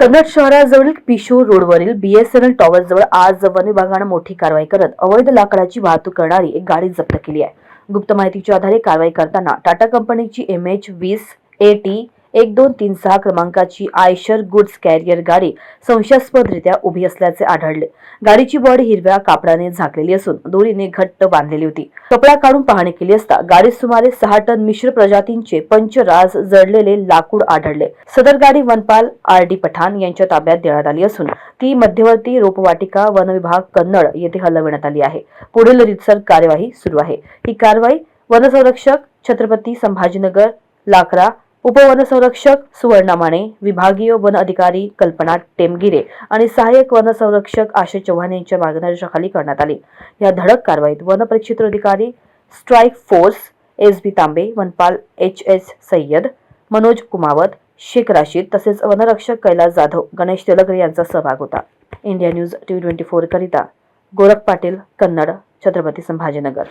कन्नड शहराजवळील पिशोर रोडवरील बीएसएनएल टॉवरजवळ आज वन विभागानं मोठी कारवाई करत अवैध लाकडाची वाहतूक करणारी एक गाडी जप्त केली आहे. गुप्त माहितीच्या आधारे कारवाई करताना टाटा कंपनीची एम एच वीस ए टी एक दोन तीन सहा क्रमांकाची आयशर गुड्स कॅरियर गाडी संशयास्पदरित्या उभी असल्याचे आढळले. गाडीची बॉडी हिरव्या कापडाने झाकलेली असून दोरीने घट्ट बांधलेली होती. कपडा काढून पाहणी केली असता गाडीत सुमारे सहा टन मिश्र प्रजातींचे पंचराज जडलेले लाकूड आढळले. सदर गाडी वनपाल आर डी पठाण यांच्या ताब्यात देण्यात आली असून ती मध्यवर्ती रोपवाटिका वन विभाग कन्नड येथे हलविण्यात आली आहे. पुढील रितसर कार्यवाही सुरू आहे. ही कारवाई वनसंरक्षक छत्रपती संभाजीनगर लाकरा उपवनसंरक्षक सुवर्णा माने विभागीय वन अधिकारी कल्पना टेमगिरे आणि सहाय्यक वनसंरक्षक आशय चव्हाण यांच्या मार्गदर्शनाखाली करण्यात आली. या धडक कारवाईत वनपरिक्षेत्र अधिकारी strike force S B Tambe वनपाल एच एस सय्यद मनोज कुमावत शेख राशीद तसेच वनरक्षक कैलास जाधव गणेश तेलगरे यांचा सहभाग होता. India news T twenty four करिता गोरख पाटील कन्नड छत्रपती संभाजीनगर.